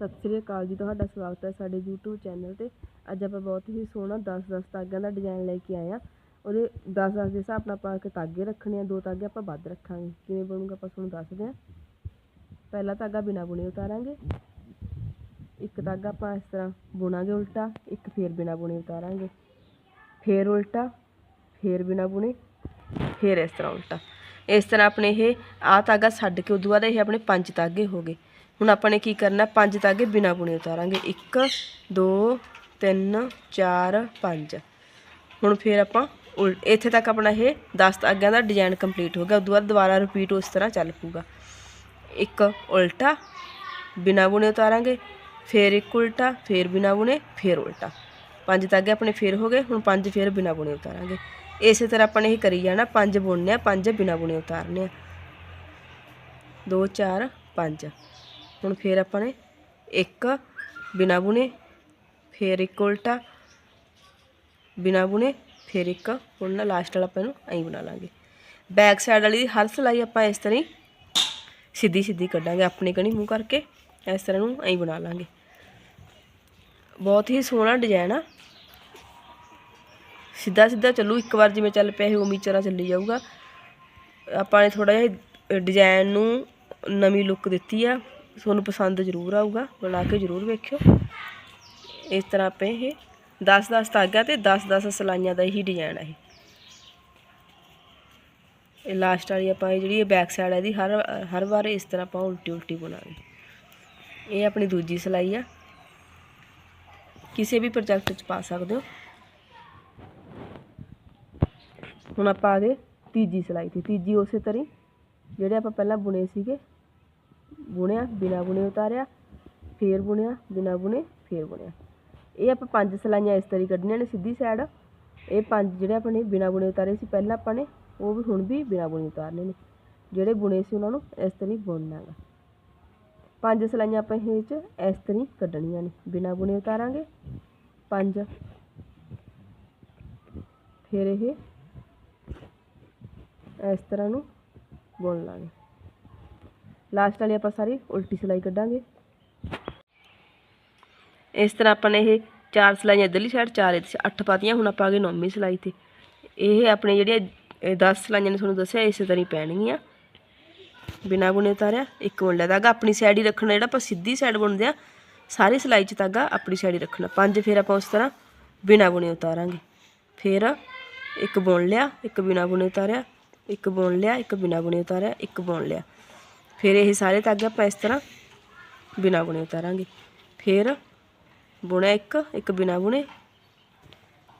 ਸਤਿ ਸ੍ਰੀ ਅਕਾਲ ਜੀ, ਤੁਹਾਡਾ ਸਵਾਗਤ ਹੈ ਸਾਡੇ YouTube ਚੈਨਲ ਤੇ। ਅੱਜ ਆਪਾਂ ਬਹੁਤ ਹੀ ਸੋਹਣਾ 10-10 ਤਾਗਿਆਂ ਦਾ ਡਿਜ਼ਾਈਨ ਲੈ ਕੇ ਆਏ ਆ ਉਹਦੇ 10-10 ਦੇ ਹਿਸਾਬ ਨਾਲ ਆਪਾਂ ਕੇ ਤਾਗੇ ਰੱਖਣੇ ਆ, ਦੋ ਤਾਗੇ ਆਪਾਂ ਵੱਧ ਰੱਖਾਂਗੇ। ਕਿਵੇਂ ਬਣੂਗਾ ਆਪਾਂ ਤੁਹਾਨੂੰ ਦੱਸਦੇ ਆ ਪਹਿਲਾ ਤਾਗਾ ਬਿਨਾ ਬੁਣੇ ਉਤਾਰਾਂਗੇ। ਇੱਕ ਤਾਗਾ ਆਪਾਂ ਇਸ ਤਰ੍ਹਾਂ ਬੁਣਾਂਗੇ ਉਲਟਾ, ਇੱਕ ਫੇਰ ਬਿਨਾ ਬੁਣੇ ਉਤਾਰਾਂਗੇ। ਫੇਰ ਉਲਟਾ, ਫੇਰ ਬਿਨਾ ਬੁਣੇ, ਫੇਰ ਇਸ ਤਰ੍ਹਾਂ ਉਲਟਾ। ਇਸ ਤਰ੍ਹਾਂ ਆਪਣੇ ਇਹ ਆ ਤਾਗਾ ਛੱਡ ਕੇ, ਉਦੋਂ ਬਾਅਦ ਇਹ ਆਪਣੇ ਪੰਜ ਤਾਗੇ ਹੋ ਗਏ। ਹੁਣ ਆਪਾਂ ਨੇ ਕੀ ਕਰਨਾ, ਪੰਜ ਤਾਗੇ ਬਿਨਾ ਬੁਣੇ ਉਤਾਰਾਂਗੇ। 1 2 3 4 5 ਹੁਣ ਫਿਰ ਆਪਾਂ ਉਲ ਇੱਥੇ ਤੱਕ ਆਪਣਾ ਇਹ 10 ਤਾਗਿਆਂ ਦਾ ਡਿਜ਼ਾਈਨ ਕੰਪਲੀਟ ਹੋ ਗਿਆ। ਉਦੋਂ ਬਾਅਦ ਦੁਬਾਰਾ ਰਿਪੀਟ ਉਸ ਤਰ੍ਹਾਂ ਚੱਲ ਪੂਗਾ ਇੱਕ, ਉਲਟਾ, ਬਿਨਾ ਬੁਣੇ ਉਤਾਰਾਂਗੇ। ਫੇਰ ਇੱਕ ਉਲਟਾ, ਫੇਰ ਬਿਨਾ ਬੁਣੇ, ਫੇਰ ਉਲਟਾ। ਪੰਜ ਤਾਗੇ ਆਪਣੇ ਫੇਰ ਹੋ ਗਏ, ਹੁਣ ਪੰਜ ਫੇਰ ਬਿਨਾ ਬੁਣੇ ਉਤਾਰਾਂਗੇ। ਇਸੇ ਤਰ੍ਹਾਂ ਆਪਾਂ ਨੇ ਇਹ ਕਰੀ ਜਾਣਾ, ਪੰਜ ਬੁਣਨੇ ਆ, ਪੰਜ ਬਿਨਾ ਬੁਣੇ ਉਤਾਰਨੇ ਆ। 2 4 5 ਹੁਣ ਫੇਰ ਆਪਾਂ ਨੇ ਇੱਕ ਬਿਨਾ ਬੁਣੇ, ਫੇਰ ਇੱਕ ਉਲਟਾ, ਬਿਨਾ ਬੁਣੇ, ਫੇਰ ਇੱਕ, ਹੁਣ ਨਾ ਲਾਸਟ ਵਾਲਾ ਆਪਾਂ ਇਹਨੂੰ ਐਂ ਬਣਾ ਲਾਂਗੇ। ਬੈਕ ਸਾਈਡ ਵਾਲੀ ਹਰ ਸਲਾਈ ਆਪਾਂ ਇਸ ਤਰ੍ਹਾਂ ਹੀ ਸਿੱਧੀ ਸਿੱਧੀ ਕੱਢਾਂਗੇ, ਆਪਣੇ ਕਣੀ ਮੂੰਹ ਕਰਕੇ ਇਸ ਤਰ੍ਹਾਂ ਨੂੰ ਐਂ ਬਣਾ ਲਾਂਗੇ। ਬਹੁਤ ਹੀ ਸੋਹਣਾ ਡਿਜ਼ਾਈਨ ਆ। ਸਿੱਧਾ ਸਿੱਧਾ ਚੱਲੂ, ਇੱਕ ਵਾਰ ਜਿਵੇਂ ਚੱਲ ਪਿਆ ਇਹ ਉਮੀ ਚਰਾ ਚੱਲੀ ਜਾਊਗਾ। ਆਪਾਂ ਨੇ ਥੋੜਾ ਜਿਹਾ ਡਿਜ਼ਾਈਨ ਨੂੰ ਨਵੀਂ ਲੁੱਕ ਦਿੱਤੀ ਆ। ਤੁਹਾਨੂੰ ਪਸੰਦ ਜ਼ਰੂਰ ਆਊਗਾ ਬਣਾ ਕੇ ਜ਼ਰੂਰ ਵੇਖਿਓ। ਇਸ ਤਰ੍ਹਾਂ ਆਪਾਂ ਇਹ 10-10 ਧਾਗਾ ਤੇ 10-10 ਸਲਾਈਆਂ ਦਾ ਹੀ ਡਿਜ਼ਾਈਨ ਹੈ ਇਹ। ਲਾਸਟ ਵਾਲੀ ਆਪਾਂ ਇਹ ਜਿਹੜੀ ਇਹ ਬੈਕ ਸਾਈਡ ਹੈ ਇਹਦੀ ਹਰ ਹਰ ਵਾਰ ਇਸ ਤਰ੍ਹਾਂ ਆਪਾਂ ਉਲਟੀ ਉਲਟੀ ਬਣਾਵਾਂਗੇ ਇਹ ਆਪਣੀ ਦੂਜੀ ਸਲਾਈ ਆ। ਕਿਸੇ ਵੀ ਪ੍ਰੋਜੈਕਟ 'ਚ ਪਾ ਸਕਦੇ ਹੋ। ਹੁਣ ਆਪਾਂ ਆ ਗਏ ਤੀਜੀ ਸਲਾਈ ਤੇ ਤੀਜੀ ਉਸੇ ਤਰ੍ਹਾਂ ਜਿਹੜੇ ਆਪਾਂ ਪਹਿਲਾਂ ਬੁਣੇ ਸੀਗੇ। ਬੁਣਿਆ, ਬਿਨਾਂ ਬੁਣੇ ਉਤਾਰਿਆ, ਫੇਰ ਬੁਣਿਆ, ਬਿਨਾਂ ਬੁਣੇ, ਫੇਰ ਬੁਣਿਆ। ਇਹ ਆਪਾਂ ਪੰਜ ਸਲਾਈਆਂ ਇਸ ਤਰ੍ਹਾਂ ਹੀ ਕੱਢਣੀਆਂ ਨੇ ਸਿੱਧੀ ਸਾਈਡ ਇਹ ਪੰਜ ਜਿਹੜੇ ਆਪਣੇ ਬਿਨਾਂ ਬੁਣੇ ਉਤਾਰੇ ਸੀ ਪਹਿਲਾਂ ਆਪਾਂ ਨੇ, ਉਹ ਵੀ ਹੁਣ ਵੀ ਬਿਨਾਂ ਬੁਣੇ ਉਤਾਰਨੇ ਨੇ। ਜਿਹੜੇ ਬੁਣੇ ਸੀ ਉਹਨਾਂ ਨੂੰ ਇਸ ਤਰ੍ਹਾਂ ਹੀ ਬੁਣਨਾ ਹੈਗਾ। ਪੰਜ ਸਲਾਈਆਂ ਆਪਾਂ ਇਹ ਚ ਇਸ ਤਰ੍ਹਾਂ ਹੀ ਕੱਢਣੀਆਂ ਨੇ। ਬਿਨਾਂ ਬੁਣੇ ਉਤਾਰਾਂਗੇ, ਪੰਜ। ਫਿਰ ਇਹ ਇਸ ਤਰ੍ਹਾਂ ਨੂੰ ਬੁਣ ਲਾਂਗੇ। ਲਾਸਟ ਵਾਲੀ ਆਪਾਂ ਸਾਰੀ ਉਲਟੀ ਸਿਲਾਈ ਕੱਢਾਂਗੇ। ਇਸ ਤਰ੍ਹਾਂ ਆਪਾਂ ਨੇ ਇਹ ਚਾਰ ਸਿਲਾਈਆਂ ਇਧਰਲੀ ਸਾਈਡ ਚਾਰ ਇੱਥੇ ਅੱਠ ਪਾਤੀਆਂ, ਹੁਣ ਆਪਾਂ ਆ ਗਏ ਨੌਵੀਂ ਸਿਲਾਈ ਤੇ। ਇਹ ਆਪਣੇ ਜਿਹੜੀਆਂ 10 ਸਿਲਾਈਆਂ ਨੇ ਤੁਹਾਨੂੰ ਦੱਸਿਆ, ਇਸੇ ਤਰ੍ਹਾਂ ਹੀ ਪੈਣਗੀਆਂ। ਬਿਨਾ ਬੁਣੇ ਉਤਾਰਿਆ, ਇੱਕ ਮੁੰਡਾ ਧਾਗਾ ਆਪਣੀ ਸਾਈਡ ਹੀ ਰੱਖਣਾ, ਜਿਹੜਾ ਆਪਾਂ ਸਿੱਧੀ ਸਾਈਡ ਬੁਣਦੇ ਆ, ਸਾਰੀ ਸਿਲਾਈ 'ਚ ਧਾਗਾ ਆਪਣੀ ਸਾਈਡ ਹੀ ਰੱਖਣਾ। ਪੰਜ ਫਿਰ ਆਪਾਂ ਉਸ ਤਰ੍ਹਾਂ ਬਿਨਾ ਬੁਣੇ ਉਤਾਰਾਂਗੇ। ਫਿਰ ਇੱਕ ਬੁਣ ਲਿਆ, ਇੱਕ ਬਿਨਾ ਬੁਣੇ ਉਤਾਰਿਆ, ਇੱਕ ਬੁਣ ਲਿਆ, ਇੱਕ ਬਿਨਾ ਬੁਣੇ ਉਤਾਰਿਆ, ਇੱਕ ਬੁਣ ਲਿਆ। ਫਿਰ ਇਹ ਸਾਰੇ ਧਾਗੇ ਆਪਾਂ ਇਸ ਤਰ੍ਹਾਂ ਬਿਨਾ ਬੁਣੇ ਉਤਾਰਾਂਗੇ। ਫਿਰ ਬੁਣਿਆ ਇੱਕ ਇੱਕ ਬਿਨਾ ਬੁਣੇ।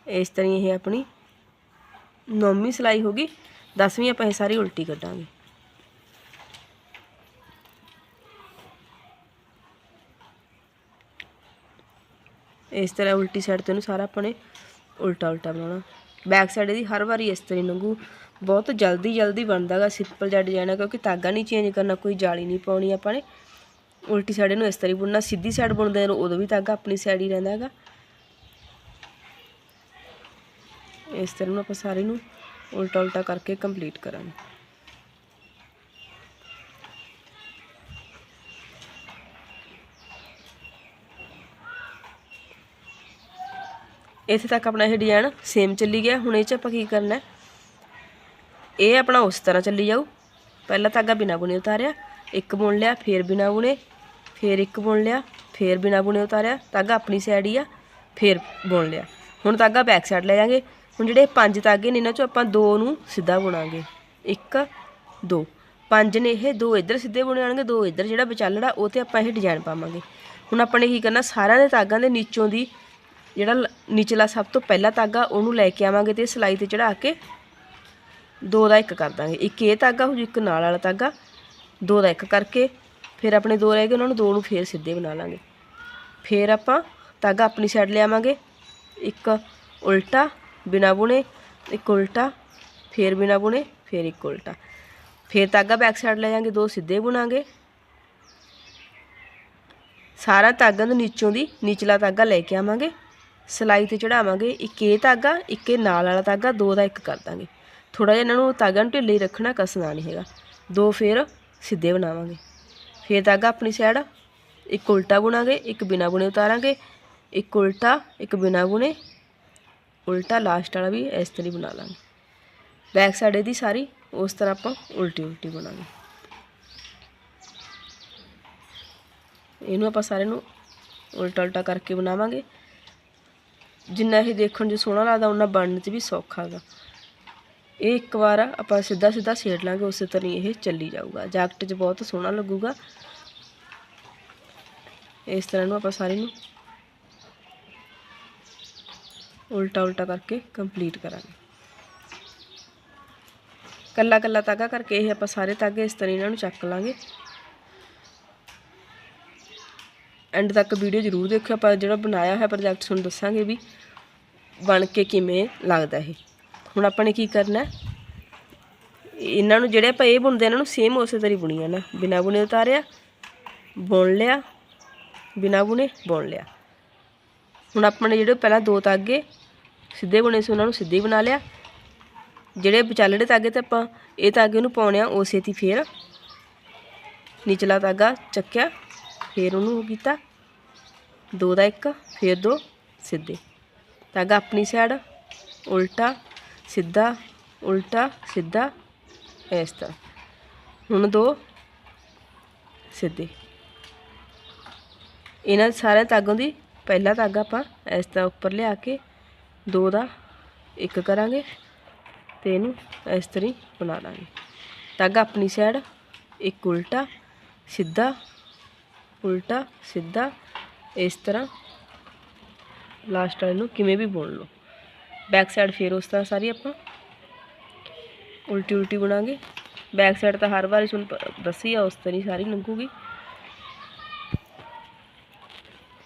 ਇਸ ਤਰ੍ਹਾਂ ਹੀ ਇਹ ਆਪਣੀ ਨੌਵੀਂ ਸਲਾਈ ਹੋ ਗਈ। ਦਸਵੀਂ ਆਪਾਂ ਇਹ ਸਾਰੀ ਉਲਟੀ ਕੱਢਾਂਗੇ। ਇਸ ਤਰ੍ਹਾਂ ਉਲਟੀ ਸਾਈਡ ਤੋਂ ਇਹਨੂੰ ਸਾਰਾ ਆਪਣੇ ਉਲਟਾ ਉਲਟਾ ਬਣਾਉਣਾ। ਬੈਕ ਸਾਈਡ ਦੀ ਹਰ ਵਾਰੀ ਇਸ ਤਰ੍ਹਾਂ ਹੀ ਲੰਘੂ। ਬਹੁਤ ਜਲਦੀ ਜਲਦੀ ਬਣਦਾਗਾ ਸਿੰਪਲ ਜਿਹਾ ਡਿਜ਼ਾਈਨ ਹੈ ਕਿਉਂਕਿ ਧਾਗਾ ਨਹੀਂ ਚੇਂਜ ਕਰਨਾ, ਕੋਈ ਜਾਲੀ ਨਹੀਂ ਪਾਉਣੀ ਆਪਾਂ ਨੇ। ਉਲਟੀ ਸਾਈਡ ਨੂੰ ਇਸ ਤਰ੍ਹਾਂ ਹੀ ਬੁਣਨਾ, ਸਿੱਧੀ ਸਾਈਡ ਬੁਣਦੇ ਨੂੰ ਉਦੋਂ ਵੀ ਧਾਗਾ ਆਪਣੀ ਸਾਈਡ ਹੀ ਰਹਿੰਦਾ ਹੈਗਾ ਇਸ ਤਰ੍ਹਾਂ ਨੂੰ ਆਪਾਂ ਸਾਰੇ ਨੂੰ ਉਲਟਾ ਉਲਟਾ ਕਰਕੇ ਕੰਪਲੀਟ ਕਰਾਂਗੇ। ਇੱਥੇ ਤੱਕ ਆਪਣਾ ਇਹ ਡਿਜ਼ਾਈਨ ਸੇਮ ਚੱਲੀ ਗਿਆ, ਹੁਣ ਇਹ ਚ ਆਪਾਂ ਕੀ ਕਰਨਾ ਹੈ? ਇਹ ਆਪਣਾ ਉਸ ਤਰ੍ਹਾਂ ਚੱਲੀ ਜਾਊ। ਪਹਿਲਾ ਧਾਗਾ ਬਿਨਾ ਬੁਣੇ ਉਤਾਰਿਆ, ਇੱਕ ਬੁਣ ਲਿਆ, ਫੇਰ ਬਿਨਾ ਬੁਣੇ, ਫੇਰ ਇੱਕ ਬੁਣ ਲਿਆ, ਫੇਰ ਬਿਨਾ ਬੁਣੇ ਉਤਾਰਿਆ ਧਾਗਾ ਆਪਣੀ ਸਾਈਡ ਹੀ ਆ, ਫੇਰ ਬੁਣ ਲਿਆ। ਹੁਣ ਧਾਗਾ ਬੈਕ ਸਾਈਡ ਲੈ ਜਾਾਂਗੇ। ਹੁਣ ਜਿਹੜੇ ਪੰਜ ਧਾਗੇ ਨੇ, ਇਹਨਾਂ ਚੋਂ ਆਪਾਂ ਦੋ ਨੂੰ ਸਿੱਧਾ ਬੁਣਾਂਗੇ। ਇੱਕ, ਦੋ। ਪੰਜ ਨੇ ਇਹ ਦੋ ਇੱਧਰ ਸਿੱਧੇ ਬੁਣੇ ਆਣਗੇ ਦੋ ਇੱਧਰ ਜਿਹੜਾ ਵਿਚਾਲੜਾ, ਉਹ ਤੇ ਆਪਾਂ ਇਹ ਡਿਜ਼ਾਈਨ ਪਾਵਾਂਗੇ। ਹੁਣ ਆਪਾਂ ਨੇ ਕੀ ਕਰਨਾ, ਸਾਰਿਆਂ ਦੇ ਧਾਗਾਂ ਦੇ ਨੀਚੋਂ ਦੀ ਜਿਹੜਾ ਲ- ਨਿਚਲਾ ਸਭ ਤੋਂ ਪਹਿਲਾ ਧਾਗਾ ਉਹਨੂੰ ਲੈ ਕੇ ਆਵਾਂਗੇ ਤੇ ਸਲਾਈ ਤੇ ਚੜਾ ਕੇ ਦੋ ਦਾ ਇੱਕ ਕਰ ਦਾਂਗੇ। ਇੱਕ ਇਹ ਧਾਗਾ ਹੋ ਜੂ ਇੱਕ ਨਾਲ ਵਾਲਾ ਧਾਗਾ ਦੋ ਦਾ ਇੱਕ ਕਰਕੇ ਫਿਰ ਆਪਣੇ ਦੋ ਰਹਿ ਗਏ, ਉਹਨਾਂ ਨੂੰ ਦੋ ਨੂੰ ਫੇਰ ਸਿੱਧੇ ਬਣਾ ਲਾਂਗੇ। ਫੇਰ ਆਪਾਂ ਧਾਗਾ ਆਪਣੀ ਸਾਈਡ ਲਿਆਵਾਂਗੇ। ਇੱਕ ਉਲਟਾ, ਬਿਨਾ ਬੁਣੇ, ਇੱਕ ਉਲਟਾ, ਫੇਰ ਬਿਨਾ ਬੁਣੇ, ਫੇਰ ਇੱਕ ਉਲਟਾ। ਫੇਰ ਧਾਗਾ ਬੈਕ ਸਾਈਡ ਲੈ ਜਾਾਂਗੇ, ਦੋ ਸਿੱਧੇ ਬੁਣਾਂਗੇ। ਸਾਰਾ ਧਾਗਾ ਦੇ ਨੀਚੋਂ ਦੀ ਨੀਚਲਾ ਧਾਗਾ ਲੈ ਕੇ ਆਵਾਂਗੇ। ਸਲਾਈ ਤੇ ਚੜਾਵਾਂਗੇ ਇੱਕ ਇਹ ਧਾਗਾ ਇੱਕ ਇਹ ਨਾਲ ਵਾਲਾ ਧਾਗਾ ਦੋ ਦਾ ਇੱਕ ਕਰ ਦਾਂਗੇ। ਥੋੜਾ ਜਿਹਾ ਇਹਨਾਂ ਨੂੰ ਧਾਗਾ ਨੂੰ ਢਿੱਲੇ ਰੱਖਣਾ ਕਸਣਾ ਨਹੀਂ ਹੈਗਾ। ਦੋ ਫੇਰ ਸਿੱਧੇ ਬਣਾਵਾਂਗੇ। ਫੇਰ ਧਾਗਾ ਆਪਣੀ ਸਾਈਡ ਇੱਕ ਉਲਟਾ ਬੁਣਾਂਗੇ, ਇੱਕ ਬਿਨਾ ਬੁਣੇ ਉਤਾਰਾਂਗੇ, ਇੱਕ ਉਲਟਾ, ਇੱਕ ਬਿਨਾ ਬੁਣੇ, ਉਲਟਾ ਲਾਸਟ ਵਾਲਾ ਵੀ ਇਸ ਤਰ੍ਹਾਂ ਹੀ ਬਣਾ ਲਾਂਗੇ। ਬੈਕ ਸਾਈਡ ਇਹਦੀ ਸਾਰੀ ਉਸ ਤਰ੍ਹਾਂ ਆਪਾਂ ਉਲਟੀ ਉਲਟੀ ਬਣਾਵਾਂਗੇ ਇਹਨੂੰ ਆਪਾਂ ਸਾਰੇ ਨੂੰ ਉਲਟਾ ਉਲਟਾ ਕਰਕੇ ਬਣਾਵਾਂਗੇ। ਜਿੰਨਾ ਇਹ ਦੇਖਣ 'ਚ ਸੋਹਣਾ ਲੱਗਦਾ ਉਹਨਾਂ ਬਣਨ 'ਚ ਵੀ ਸੌਖਾ ਹੈਗਾ। ਇਹ ਇੱਕ ਵਾਰ ਆਪਾਂ ਸਿੱਧਾ ਸਿੱਧਾ ਸੇੜ ਲਾਂਗੇ, ਉਸੇ ਤਰ੍ਹਾਂ ਹੀ ਇਹ ਚੱਲੀ ਜਾਊਗਾ। ਜੈਕਟ 'ਚ ਬਹੁਤ ਸੋਹਣਾ ਲੱਗੂਗਾ। ਇਸ ਤਰ੍ਹਾਂ ਨੂੰ ਆਪਾਂ ਸਾਰੇ ਨੂੰ ਉਲਟਾ ਉਲਟਾ ਕਰਕੇ ਕੰਪਲੀਟ ਕਰਾਂਗੇ। ਕੱਲਾ ਕੱਲਾ ਤਾਗਾ ਕਰਕੇ ਇਹ ਆਪਾਂ ਸਾਰੇ ਤਾਗੇ ਇਸ ਤਰ੍ਹਾਂ ਇਹਨਾਂ ਨੂੰ ਚੱਕ ਲਾਂਗੇ। ਐਂਡ ਤੱਕ ਵੀਡੀਓ ਜ਼ਰੂਰ ਦੇਖਿਓ। ਆਪਾਂ ਜਿਹੜਾ ਬਣਾਇਆ ਹੋਇਆ ਪ੍ਰੋਜੈਕਟ ਤੁਹਾਨੂੰ ਦੱਸਾਂਗੇ ਵੀ ਬਣ ਕੇ ਕਿਵੇਂ ਲੱਗਦਾ ਇਹ। ਹੁਣ ਆਪਾਂ ਨੇ ਕੀ ਕਰਨਾ ਇਹਨਾਂ ਨੂੰ ਜਿਹੜੇ ਆਪਾਂ ਇਹ ਬੁਣਦੇ ਇਹਨਾਂ ਨੂੰ ਸੇਮ ਉਸੇ ਤਰ੍ਹਾਂ ਹੀ ਬੁਣੀ ਜਾਣਾ। ਬਿਨਾ ਬੁਣੇ ਉਤਾਰਿਆ, ਬੁਣ ਲਿਆ, ਬਿਨਾ ਬੁਣੇ ਬੁਣ ਲਿਆ। ਹੁਣ ਆਪਾਂ ਨੇ ਜਿਹੜੇ ਪਹਿਲਾਂ ਦੋ ਤਾਗੇ ਸਿੱਧੇ ਬੁਣੇ ਸੀ, ਉਹਨਾਂ ਨੂੰ ਸਿੱਧੇ ਹੀ ਬਣਾ ਲਿਆ। ਜਿਹੜੇ ਵਿਚਾਲੜੇ ਤਾਗੇ ਤੇ ਆਪਾਂ ਇਹ ਤਾਗੇ ਨੂੰ ਪਾਉਣੇ ਆ ਉਸੇ ਤੀ ਫੇਰ ਨਿਚਲਾ ਤਾਗਾ ਚੱਕਿਆ, ਫੇਰ ਉਹਨੂੰ ਉਹ ਕੀਤਾ। ਦੋ ਦਾ ਇੱਕ, ਫੇਰ ਦੋ, ਸਿੱਧੇ। ਤਾਗਾ ਆਪਣੀ ਸਾਈਡ ਉਲਟਾ। ਸਿੱਧਾ, ਉਲਟਾ, ਸਿੱਧਾ, ਇਸ ਤਰ੍ਹਾਂ। ਹੁਣ ਦੋ ਸਿੱਧੇ। ਇਹਨਾਂ ਸਾਰਿਆਂ ਤਾਗੋਂ ਦੀ ਪਹਿਲਾ ਤਾਗਾ ਆਪਾਂ ਇਸ ਤਰ੍ਹਾਂ ਉੱਪਰ ਲਿਆ ਕੇ ਦੋ ਦਾ ਇੱਕ ਕਰਾਂਗੇ ਤੇ ਇਹਨੂੰ ਇਸ ਤਰ੍ਹਾਂ ਹੀ ਬਣਾ ਲਾਂਗੇ। ਤਾਗਾ ਆਪਣੀ ਸਾਈਡ ਇੱਕ ਉਲਟਾ, ਸਿੱਧਾ ਉਲਟਾ, ਸਿੱਧਾ, ਇਸ ਤਰ੍ਹਾਂ। ਲਾਸਟ ਵਾਲੇ ਨੂੰ ਕਿਵੇਂ ਵੀ ਬੁਣ ਲਓ। ਬੈਕ ਸਾਈਡ ਫੇਰ ਉਸ ਤਰ੍ਹਾਂ ਸਾਰੀ ਆਪਾਂ ਉਲਟੀ ਉਲਟੀ ਬਣਾਂਗੇ। ਬੈਕ ਸਾਈਡ ਤਾਂ ਹਰ ਵਾਰੀ ਤੁਹਾਨੂੰ ਦੱਸੀ ਆ, ਉਸ ਤਰ੍ਹਾਂ ਹੀ ਸਾਰੀ ਲੰਘੂਗੀ।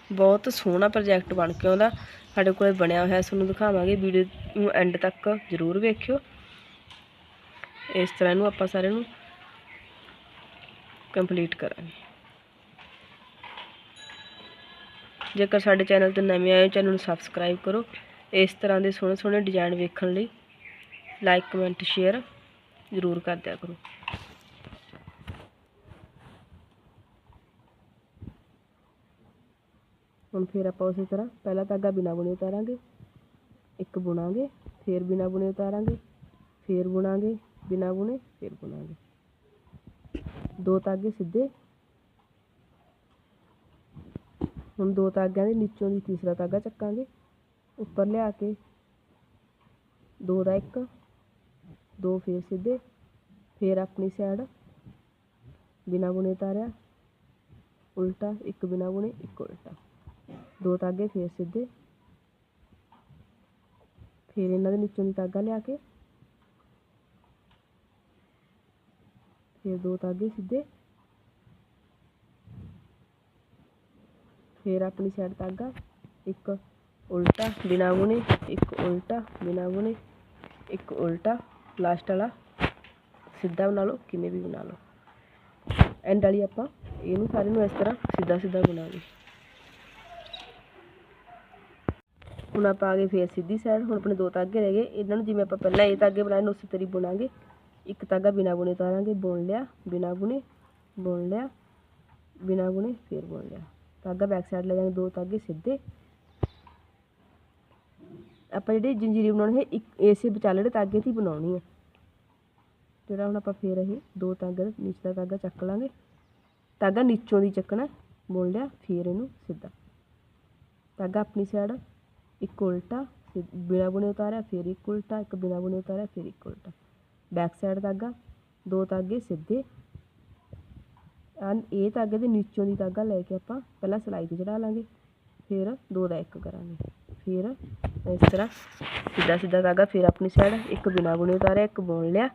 ਬਹੁਤ ਸੋਹਣਾ ਪ੍ਰੋਜੈਕਟ ਬਣ ਕੇ ਆਉਂਦਾ। ਸਾਡੇ ਕੋਲ ਬਣਿਆ ਹੋਇਆ, ਤੁਹਾਨੂੰ ਦਿਖਾਵਾਂਗੇ। ਵੀਡੀਓ ਨੂੰ ਐਂਡ ਤੱਕ ਜ਼ਰੂਰ ਵੇਖਿਓ। ਇਸ ਤਰ੍ਹਾਂ ਇਹਨੂੰ ਆਪਾਂ ਸਾਰੇ ਨੂੰ ਕੰਪਲੀਟ ਕਰਾਂਗੇ। ਜੇਕਰ ਸਾਡੇ ਚੈਨਲ ਤੇ ਨਵੇਂ ਆਏ ਹੋ ਚੈਨਲ ਨੂੰ ਸਬਸਕ੍ਰਾਈਬ ਕਰੋ। ਇਸ ਤਰ੍ਹਾਂ ਦੇ ਸੋਹਣੇ ਸੋਹਣੇ ਡਿਜ਼ਾਈਨ ਵੇਖਣ ਲਈ ਲਾਈਕ ਕਮੈਂਟ ਸ਼ੇਅਰ ਜ਼ਰੂਰ ਕਰ ਦਿਆ ਕਰੋ। ਹੁਣ ਫਿਰ ਆਪਾਂ ਉਸੇ ਤਰ੍ਹਾਂ ਪਹਿਲਾ ਧਾਗਾ ਬਿਨਾ ਬੁਣੇ ਉਤਾਰਾਂਗੇ, ਇੱਕ ਬੁਣਾਂਗੇ, ਫਿਰ ਬਿਨਾ ਬੁਣੇ ਉਤਾਰਾਂਗੇ, ਫਿਰ ਬੁਣਾਂਗੇ, ਬਿਨਾ ਬੁਣੇ ਫਿਰ ਬੁਣਾਂਗੇ। ਦੋ ਧਾਗੇ ਸਿੱਧੇ। ਹੁਣ ਦੋ ਧਾਗਿਆਂ ਦੇ ਨੀਚੋਂ ਦੀ ਤੀਸਰਾ ਧਾਗਾ ਚੱਕਾਂਗੇ। ਉੱਪਰ ਲਿਆ ਕੇ। ਦੋ ਦਾ ਇੱਕ, ਦੋ ਫੇਰ ਸਿੱਧੇ, ਫੇਰ ਆਪਣੀ ਸਾਈਡ ਬਿਨਾ ਬੁਣੇ ਤਾਰਿਆ, ਉਲਟਾ, ਇੱਕ ਬਿਨਾ ਬੁਣੇ, ਇੱਕ ਉਲਟਾ। ਦੋ ਧਾਗੇ ਫੇਰ ਸਿੱਧੇ, ਫਿਰ ਇਹਨਾਂ ਦੇ ਨੀਚੋਂ ਦੀ ਧਾਗਾ ਲਿਆ ਕੇ। ਫਿਰ ਦੋ ਧਾਗੇ ਸਿੱਧੇ, ਫਿਰ ਆਪਣੀ ਸਾਈਡ ਧਾਗਾ, ਇੱਕ ਉਲਟਾ, ਬਿਨਾ ਬੁਣੇ ਇੱਕ ਉਲਟਾ, ਬਿਨਾ ਬੁਣੇ ਇੱਕ ਉਲਟਾ ਲਾਸਟ ਵਾਲਾ। ਸਿੱਧਾ ਬਣਾ ਲਓ, ਕਿਵੇਂ ਵੀ ਬਣਾ ਲਓ। ਐਂਡ ਵਾਲੀ ਆਪਾਂ ਇਹਨੂੰ ਸਾਰੇ ਨੂੰ ਇਸ ਤਰ੍ਹਾਂ ਸਿੱਧਾ ਸਿੱਧਾ ਬਣਾਵਾਂਗੇ ਹੁਣ ਆਪਾਂ ਆ ਗਏ ਫੇਰ ਸਿੱਧੀ ਸਾਈਡ ਹੁਣ ਆਪਣੇ ਦੋ ਧਾਗੇ ਰਹਿ ਗਏ। ਇਹਨਾਂ ਨੂੰ ਜਿਵੇਂ ਆਪਾਂ ਪਹਿਲਾਂ ਇਹ ਧਾਗੇ ਬਣਾਏ ਨੇ, ਉਸੇ ਤਰ੍ਹਾਂ ਹੀ ਬੁਣਾਂਗੇ। ਇੱਕ ਧਾਗਾ ਬਿਨਾ ਬੁਣੇ ਉਤਾਰਾਂਗੇ, ਬੁਣ ਲਿਆ, ਬਿਨਾ ਬੁਣੇ ਬੁਣ ਲਿਆ, ਬਿਨਾ ਬੁਣੇ ਫੇਰ ਬੁਣ ਲਿਆ। ਧਾਗਾ ਬੈਕ ਸਾਈਡ ਲੈ ਜਾਵਾਂਗੇ, ਦੋ ਧਾਗੇ ਸਿੱਧੇ। ਆਪਾਂ ਜਿਹੜੀ ਜੰਜੀਰੀ ਬਣਾਉਣੀ ਹੈ, ਇੱਕ ਇਸੇ ਵਿਚਾਲੜੇ ਧਾਗੇ 'ਤੇ ਹੀ ਬਣਾਉਣੀ ਹੈ ਜਿਹੜਾ ਹੁਣ ਆਪਾਂ ਫੇਰ ਇਹ ਦੋ ਧਾਗੇ ਦਾ ਨੀਚਲਾ ਧਾਗਾ ਚੱਕ ਲਾਂਗੇ। ਧਾਗਾ ਨੀਚੋਂ ਦੀ ਚੱਕਣਾ ਬੁਣ ਲਿਆ, ਫੇਰ ਇਹਨੂੰ ਸਿੱਧਾ। ਧਾਗਾ ਆਪਣੀ ਸਾਈਡ ਇੱਕ ਉਲਟਾ ਸਿ- ਬਿਨਾ ਬੁਣੇ ਉਤਾਰਿਆ, ਫਿਰ ਇੱਕ ਉਲਟਾ, ਇੱਕ ਬਿਨਾ ਬੁਣੇ ਉਤਾਰਿਆ, ਫਿਰ ਇੱਕ ਉਲਟਾ। ਬੈਕ ਸਾਈਡ ਧਾਗਾ, ਦੋ ਧਾਗੇ ਸਿੱਧੇ। ਇਹ ਧਾਗੇ ਦੇ ਨੀਚੋਂ ਦੀ ਧਾਗਾ ਲੈ ਕੇ ਆਪਾਂ ਪਹਿਲਾਂ ਸਿਲਾਈ ਤੇ ਚੜਾ ਲਾਂਗੇ। ਫਿਰ ਦੋ ਦਾ ਇੱਕ ਕਰਾਂਗੇ। ਫਿਰ ਇਸ ਤਰ੍ਹਾਂ ਸਿੱਧਾ ਸਿੱਧਾ ਧਾਗਾ ਫਿਰ ਆਪਣੀ ਸਾਈਡ ਇੱਕ ਬਿਨਾ ਬੁਣੇ ਉਤਾਰਿਆ, ਇੱਕ ਬੁਣ ਲਿਆ।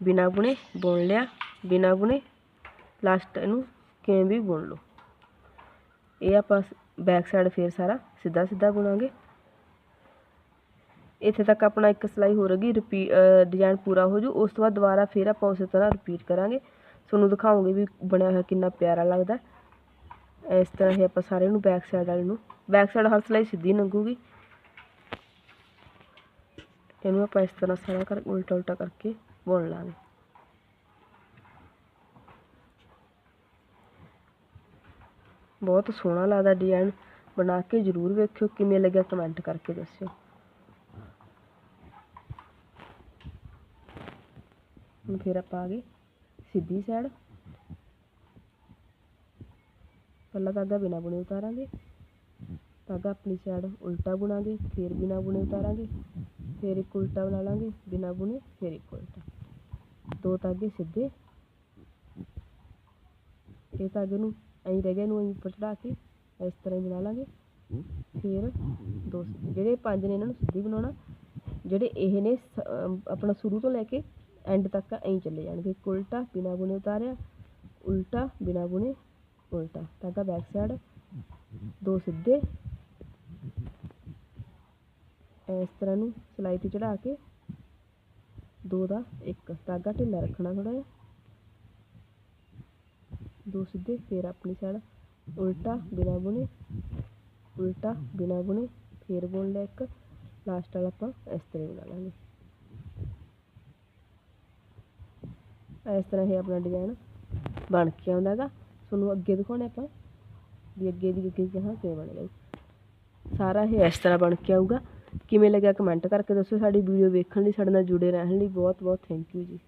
ਬਿਨਾ ਬੁਣੇ ਬੁਣ ਲਿਆ, ਬਿਨਾ ਬੁਣੇ ਲਾਸਟ ਇਹਨੂੰ ਕਿਵੇਂ ਵੀ ਬੁਣ ਲਓ। ਇਹ ਆਪਾਂ ਬੈਕ ਸਾਈਡ ਫਿਰ ਸਾਰਾ ਸਿੱਧਾ ਸਿੱਧਾ ਬੁਣਾਂਗੇ। ਇੱਥੇ ਤੱਕ ਆਪਣਾ ਇੱਕ ਸਿਲਾਈ ਹੋ ਰਹੀ ਰਿਪੀ ਡਿਜ਼ਾਈਨ ਪੂਰਾ ਹੋ ਜੂ। ਉਸ ਤੋਂ ਬਾਅਦ ਦੁਬਾਰਾ ਫਿਰ ਆਪਾਂ ਉਸੇ ਤਰ੍ਹਾਂ ਰਿਪੀਟ ਕਰਾਂਗੇ। ਤੁਹਾਨੂੰ ਦਿਖਾਉਂਗੇ ਵੀ ਬਣਿਆ ਹੋਇਆ ਕਿੰਨਾ ਪਿਆਰਾ ਲੱਗਦਾ। ਇਸ ਤਰ੍ਹਾਂ ਹੀ ਆਪਾਂ ਸਾਰੇ ਨੂੰ ਬੈਕ ਸਾਈਡ ਵਾਲੇ ਨੂੰ ਬੈਕ ਸਾਈਡ ਹਰ ਸਿਲਾਈ ਸਿੱਧੀ ਲੰਘੂਗੀ। ਇਹਨੂੰ ਆਪਾਂ ਇਸ ਤਰ੍ਹਾਂ ਸਾਰਾ ਕਰ ਉਲਟਾ ਉਲਟਾ ਕਰਕੇ ਬੁਣ ਲਾਂਗੇ। ਬਹੁਤ ਸੋਹਣਾ ਲੱਗਦਾ ਡਿਜ਼ਾਈਨ ਬਣਾ ਕੇ ਜ਼ਰੂਰ ਵੇਖਿਓ, ਕਿਵੇਂ ਲੱਗਿਆ ਕਮੈਂਟ ਕਰਕੇ ਦੱਸਿਓ। ਹੁਣ ਫਿਰ ਆਪਾਂ ਆ ਗਏ ਸਿੱਧੀ ਸਾਈਡ ਪਹਿਲਾਂ ਧਾਗਾ ਬਿਨਾ ਬੁਣੇ ਉਤਾਰਾਂਗੇ। ਧਾਗਾ ਆਪਣੀ ਸਾਈਡ ਉਲਟਾ ਬੁਣਾਂਗੇ, ਫਿਰ ਬਿਨਾ ਬੁਣੇ ਉਤਾਰਾਂਗੇ, ਫਿਰ ਇੱਕ ਉਲਟਾ ਬਣਾ ਲਾਂਗੇ, ਬਿਨਾ ਬੁਣੇ ਫਿਰ ਇੱਕ ਉਲਟਾ। ਦੋ ਧਾਗੇ ਸਿੱਧੇ। ਇਹ ਧਾਗੇ ਨੂੰ ਐਂ ਰਹਿ ਗਏ ਨੂੰ ਐਂ ਉੱਪਰ ਚੜਾ ਕੇ ਇਸ ਤਰ੍ਹਾਂ ਹੀ ਬਣਾ ਲਾਂਗੇ। ਫਿਰ ਦੋ ਜਿਹੜੇ ਪੰਜ ਨੇ ਇਹਨਾਂ ਨੂੰ ਸਿੱਧੀ ਬਣਾਉਣਾ, ਜਿਹੜੇ ਇਹ ਨੇ ਸ- ਆਪਣਾ ਸ਼ੁਰੂ ਤੋਂ ਲੈ ਕੇ ਐਂਡ ਤੱਕ ਐਂ ਚੱਲੇ ਜਾਣਗੇ। ਉਲਟਾ, ਬਿਨਾ ਬੁਣੇ ਉਤਾਰਿਆ, ਉਲਟਾ, ਬਿਨਾ ਬੁਣੇ ਉਲਟਾ। ਧਾਗਾ ਬੈਕ ਸਾਈਡ ਦੋ ਸਿੱਧੇ। ਇਸ ਤਰ੍ਹਾਂ ਨੂੰ ਸਲਾਈ ਤੇ ਚੜਾ ਕੇ ਦੋ ਦਾ ਇੱਕ। ਧਾਗਾ ਢਿੱਲਾ ਰੱਖਣਾ ਥੋੜਾ ਜਿਹਾ। ਦੋ ਸਿੱਧੇ, ਫਿਰ ਆਪਣੀ ਸਾਈਡ ਉਲਟਾ ਬਿਨਾ ਬੁਣੇ। ਉਲਟਾ ਬਿਨਾ ਬੁਣੇ, ਫਿਰ ਬੁਣ ਲਿਆ ਇੱਕ। ਲਾਸਟ ਵਾਲਾ ਆਪਾਂ ਇਸ ਤਰ੍ਹਾਂ ਹੀ ਬਣਾ ਲਾਂਗੇ। ਇਸ ਤਰ੍ਹਾਂ ਇਹ ਆਪਣਾ ਡਿਜ਼ਾਈਨ ਬਣ ਕੇ ਆਉਂਦਾ ਹੈਗਾ। ਤੁਹਾਨੂੰ ਅੱਗੇ ਦਿਖਾਉਣੇ ਆਪਾਂ, ਵੀ ਅੱਗੇ ਦੀ ਅੱਗੇ ਜਹਾਂ ਕਿਵੇਂ ਬਣ ਜੀ। ਸਾਰਾ ਇਹ ਇਸ ਤਰ੍ਹਾਂ ਬਣ ਕੇ ਆਊਗਾ। ਕਿਵੇਂ ਲੱਗਿਆ ਕਮੈਂਟ ਕਰਕੇ ਦੱਸੋ। ਸਾਡੀ ਵੀਡੀਓ ਵੇਖਣ ਲਈ, ਸਾਡੇ ਨਾਲ ਜੁੜੇ ਰਹਿਣ ਲਈ ਬਹੁਤ ਬਹੁਤ ਥੈਂਕ ਯੂ ਜੀ।